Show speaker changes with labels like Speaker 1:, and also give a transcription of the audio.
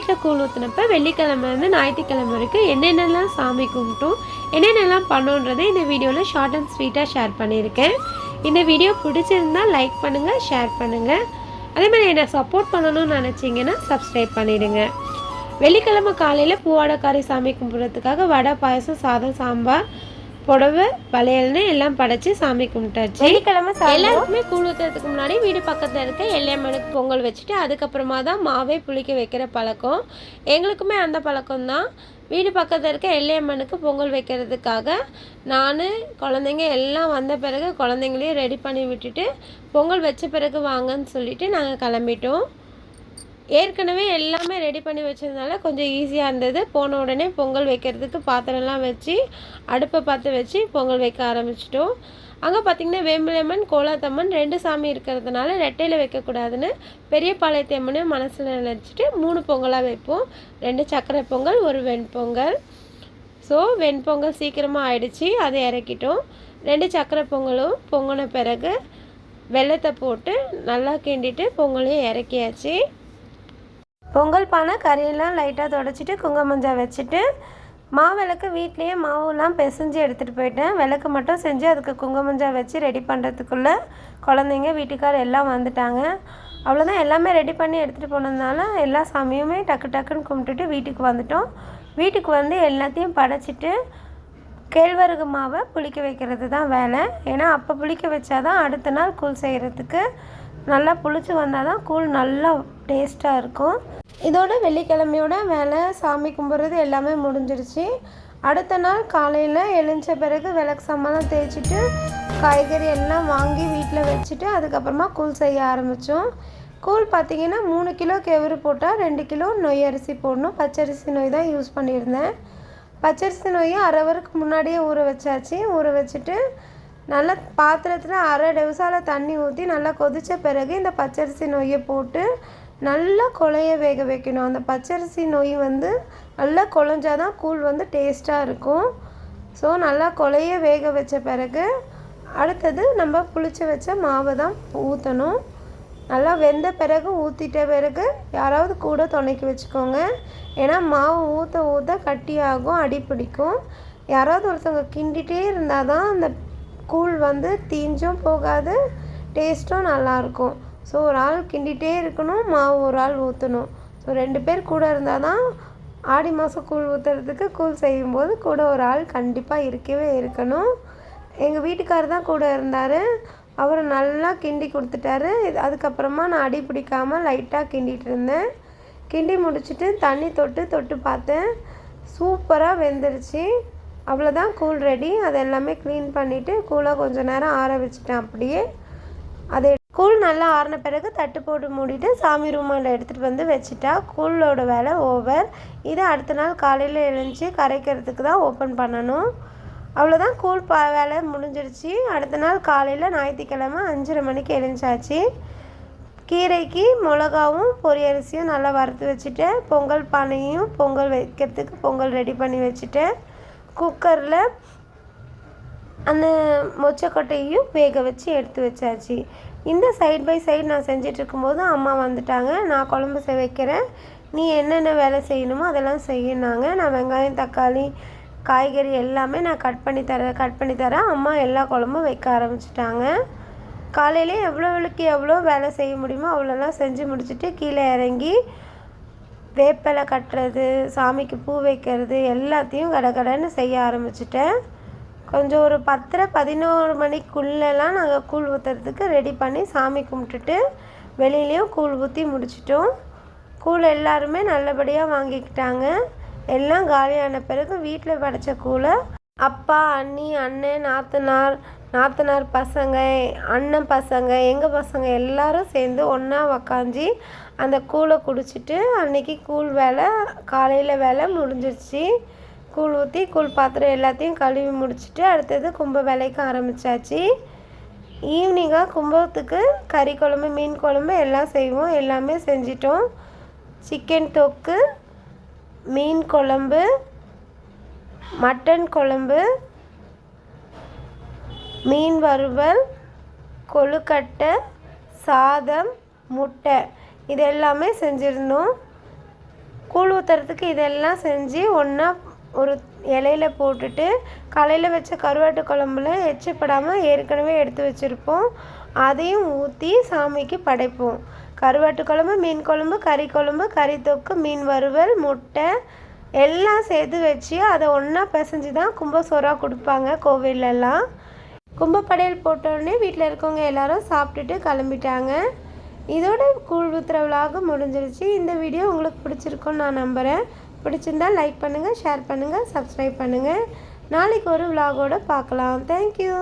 Speaker 1: வீட்டில் கூழ் ஊற்றுனப்ப வெள்ளிக்கிழமைலேருந்து ஞாயிற்றுக்கிழமை வரைக்கும் என்னென்னலாம் சாமி கும்பிட்டோம் என்னென்னலாம் பண்ணோன்றதை இந்த வீடியோவில் ஷார்ட் அண்ட் ஸ்வீட்டாக ஷேர் பண்ணியிருக்கேன். இந்த வீடியோ பிடிச்சிருந்தா லைக் பண்ணுங்கள் ஷேர் பண்ணுங்கள் அதே மாதிரி என்னை சப்போர்ட் பண்ணணும்னு நினச்சிங்கன்னா சப்ஸ்கிரைப் பண்ணிவிடுங்க வெள்ளிக்கிழமை காலையில் பூவாடக்காரி சாமி கும்பிட்றதுக்காக வடை பாயசம் சாதம் சாம்பார் புடவை வளையல்னு எல்லாம் படைச்சு சாமி கும்பிட்டாச்சு.
Speaker 2: வெள்ளிக்கிழமை
Speaker 1: எல்லாருக்குமே கூழ் ஊற்றுறதுக்கு முன்னாடி வீடு பக்கத்தில் இருக்க எல்லையம்மனுக்கு பொங்கல் வச்சுட்டு அதுக்கப்புறமா தான் மாவே புளிக்க வைக்கிற பழக்கம். எங்களுக்குமே அந்த பழக்கம் தான். வீடு பக்கத்தில் இருக்க எல்லையம்மனுக்கு பொங்கல் வைக்கிறதுக்காக நான் குழந்தைங்க எல்லாம் வந்த பிறகு குழந்தைங்களையும் ரெடி பண்ணி விட்டுட்டு பொங்கல் வச்ச பிறகு வாங்கன்னு சொல்லிட்டு நாங்கள் கிளம்பிட்டோம். ஏற்கனவே எல்லாமே ரெடி பண்ணி வச்சதுனால கொஞ்சம் ஈஸியாக இருந்தது. போன உடனே பொங்கல் வைக்கிறதுக்கு பாத்திரம்லாம் வச்சு அடுப்பை பார்த்து வச்சு பொங்கல் வைக்க ஆரம்பிச்சிட்டோம். அங்கே பார்த்திங்கன்னா வேம்பிலம்மன் கோலாத்தம்மன் ரெண்டு சாமி இருக்கிறதுனால ரெட்டையில் வைக்கக்கூடாதுன்னு பெரிய பாளையத்தம்மனு மனசில் நினச்சிட்டு மூணு பொங்கலாக வைப்போம். ரெண்டு சக்கரை பொங்கல் ஒரு வெண்பொங்கல். ஸோ வெண்பொங்கல் சீக்கிரமாக ஆயிடுச்சு. அதை இறக்கிட்டோம். ரெண்டு சக்கரை பொங்கலும் பொங்கின பிறகு வெள்ளத்தை போட்டு நல்லா கிண்டிட்டு பொங்கலையும் இறக்கியாச்சு. பொங்கல் பானை கறியெல்லாம் லைட்டாக தொடச்சிட்டு குங்குமஞ்சா வச்சுட்டு மாவிளக்கு வீட்லேயே மாவுலாம் பிசைஞ்சு எடுத்துகிட்டு போயிட்டேன். விளக்கு மட்டும் செஞ்சு அதுக்கு குங்குமஞ்சா வச்சு ரெடி பண்ணுறதுக்குள்ளே குழந்தைங்க வீட்டுக்கார் எல்லாம் வந்துட்டாங்க. அவ்வளோதான் எல்லாமே ரெடி பண்ணி எடுத்துகிட்டு போனதுனால எல்லா சாமியுமே டக்கு டக்குன்னு கும்பிட்டுட்டு வீட்டுக்கு வந்துட்டோம். வீட்டுக்கு வந்து எல்லாத்தையும் படைச்சிட்டு கேழ்வரகு மாவை புளிக்க வைக்கிறது தான் வேலை. ஏன்னா அப்போ புளிக்க வச்சாதான் அடுத்த நாள் கூழ் செய்கிறதுக்கு நல்லா புளிச்சு வந்தால் தான் கூழ் நல்லா டேஸ்ட்டாக இருக்கும். இதோட வெள்ளிக்கிழமையோட வேலை சாமி கும்பிட்றது எல்லாமே முடிஞ்சிருச்சு. அடுத்த நாள் காலையில் எழுந்த பிறகு விளக்கு சாமான்லாம் தேய்ச்சிட்டு காய்கறி எல்லாம் வாங்கி வீட்டில் வச்சுட்டு அதுக்கப்புறமா கூழ் செய்ய ஆரம்பித்தோம் கூழ் பார்த்திங்கன்னா மூணு கிலோ கெவுரு போட்டால் ரெண்டு கிலோ நொய் அரிசி போடணும். பச்சரிசி நொய் தான் யூஸ் பண்ணியிருந்தேன். பச்சரிசி நொய்யை அரை வருக்கு முன்னாடியே ஊற வச்சாச்சு. ஊற வச்சுட்டு நல்லா பாத்திரத்தில் அரை டெவசால தண்ணி ஊற்றி நல்லா கொதித்த பிறகு இந்த பச்சரிசி நொய்யை போட்டு நல்லா குழைய வேக வைக்கணும். அந்த பச்சரிசி நொய் வந்து நல்லா குழஞ்சாதான் கூழ் வந்து டேஸ்ட்டாக இருக்கும். ஸோ நல்லா குழைய வேக வச்ச பிறகு அடுத்தது நம்ம புளிச்சு வச்ச மாவை தான் ஊற்றணும் நல்லா வெந்த பிறகு ஊற்றிட்ட பிறகு யாராவது கூட துணைக்கி வச்சுக்கோங்க. ஏன்னா மாவு ஊற்ற ஊற்ற கட்டியாகும் அடி பிடிக்கும். யாராவது ஒருத்தவங்க கிண்டிகிட்டே இருந்தால் தான் அந்த கூழ் வந்து தீஞ்சும் போகாது டேஸ்ட்டும் நல்லாயிருக்கும் ஸோ ஒரு ஆள் கிண்டிகிட்டே இருக்கணும் மாவு ஒரு ஆள் ஊற்றணும் ஸோ ரெண்டு பேர் கூட இருந்தால் தான் ஆடி மாதம் கூழ் ஊற்றுறதுக்கு கூழ் செய்யும்போது கூட ஒரு ஆள் கண்டிப்பாக இருக்கவே இருக்கணும். எங்கள் வீட்டுக்காரர் தான் கூட இருந்தார். அவர் நல்லா கிண்டி கொடுத்துட்டாரு. இது- அதுக்கப்புறமா நான் அடி பிடிக்காமல் லைட்டாக கிண்டிகிட்டு இருந்தேன். கிண்டி முடிச்சுட்டு தண்ணி தொட்டு தொட்டு பார்த்தேன். சூப்பராக வெந்துருச்சு. அவ்வளோதான் கூழ் ரெடி அது எல்லாமே க்ளீன் பண்ணிவிட்டு கூழாக கொஞ்சம் நேரம் ஆற வச்சுட்டேன் அப்படியே. அதை கூழ் நல்லா ஆறின பிறகு தட்டு போட்டு மூடிட்டு சாமி ரூமில் எடுத்துகிட்டு வந்து வச்சுட்டா கூழோட வேலை ஓவர் இதை அடுத்த நாள் காலையில் எழுந்துச்சி கரைக்கிறதுக்கு தான் ஓப்பன் பண்ணணும். அவ்வளோதான் கூழ் ப வேலை முடிஞ்சிருச்சு. அடுத்த நாள் காலையில் ஞாயிற்றுக்கிழமை அஞ்சரை மணிக்கு எழுந்தாச்சு. கீரைக்கு மிளகாவும் பொரியரிசியும் நல்லா வறுத்து வச்சுட்டேன் பொங்கல் பானையும் பொங்கல் வைக்கிறதுக்கு பொங்கல் ரெடி பண்ணி வச்சுட்டேன் குக்கரில் அந்த மொச்சக்கொட்டையும் வேக வச்சு எடுத்து வச்சாச்சு. இந்த சைட் பை சைடு நான் செஞ்சுட்டு இருக்கும்போது அம்மா வந்துட்டாங்க. நான் குழம்பு செய் வைக்கிறேன் நீ என்னென்ன வேலை செய்யணுமோ அதெல்லாம் செய்யினாங்க நான் வெங்காயம் தக்காளி காய்கறி எல்லாமே நான் கட் பண்ணி தரேன் கட் பண்ணி தரேன் அம்மா எல்லா குழம்பும் வைக்க ஆரம்பிச்சிட்டாங்க. காலையிலே எவ்வளோவுக்கு எவ்வளோ வேலை செய்ய முடியுமோ அவ்வளோலாம் செஞ்சு முடிச்சுட்டு கீழே இறங்கி வேப்பிலை கட்டுறது சாமிக்கு பூ வைக்கிறது எல்லாத்தையும் கடகடன்னு செய்ய ஆரம்பிச்சிட்டேன். கொஞ்சம் ஒரு பத்தரை பதினோரு மணிக்குள்ளெல்லாம் நாங்கள் கூழ் ஊற்றுறதுக்கு ரெடி பண்ணி சாமி கும்பிட்டுட்டு வெளியிலையும் கூழ் ஊற்றி முடிச்சிட்டோம். கூழ் எல்லாருமே நல்லபடியாக வாங்கிக்கிட்டாங்க. எல்லாம் காலியான பிறகு வீட்டில் படைச்ச கூழை. அப்பா அண்ணி அண்ணன் நாத்தனார் நாத்தனார் பசங்க அண்ணன் பசங்க எங்கள் பசங்க எல்லாரும் சேர்ந்து ஒன்றா உக்காஞ்சி அந்த கூழை குடிச்சிட்டு அன்னைக்கு கூழ் வேலை காலையில் வேலை முடிஞ்சிருச்சு. கூழ் ஊற்றி கூழ் பாத்திரம் எல்லாத்தையும் கழுவி முடிச்சிட்டு அடுத்தது கும்ப வேலைக்கு ஆரம்பித்தாச்சு ஈவினிங்காக கும்பத்துக்கு கறி குழம்பு மீன் குழம்பு எல்லாம் செய்வோம். எல்லாமே செஞ்சிட்டோம். சிக்கன் தொக்கு மீன் குழம்பு மட்டன் குழம்பு மீன் வறுவல் கொழுக்கட்டை சாதம் முட்டை. இது எல்லாமே செஞ்சுருந்தோம். கூழ் ஊற்றுறதுக்கு இதெல்லாம் செஞ்சு ஒன்றா ஒரு இலையில போட்டுட்டு காலையில் வச்ச கருவாட்டு குழம்புல எச்சப்படாமல் ஏற்கனவே எடுத்து வச்சுருப்போம். அதையும் ஊற்றி சாமிக்கு படைப்போம். கருவாட்டு குழம்பு மீன் குழம்பு கறி குழம்பு கறி தொக்கு மீன் வறுவல் முட்டை எல்லாம் சேர்த்து வச்சு அதை ஒன்றா பிசைஞ்சு தான் கும்பசோறாக கொடுப்பாங்க கோவிலெல்லாம் கும்பப்படையல் போட்டோடனே வீட்டில் இருக்கவங்க எல்லாரும் சாப்பிட்டுட்டு கிளம்பிட்டாங்க. இதோட கூழ் ஊத்துற விலாக முடிஞ்சிருச்சு. இந்த வீடியோ உங்களுக்கு பிடிச்சிருக்குன்னு நான் நம்புகிறேன் பிடிச்சிருந்தா லைக் பண்ணுங்கள் ஷேர் பண்ணுங்கள் சப்ஸ்கிரைப் பண்ணுங்கள் நாளைக்கு ஒரு விலாகோடு பார்க்கலாம். தேங்க்யூ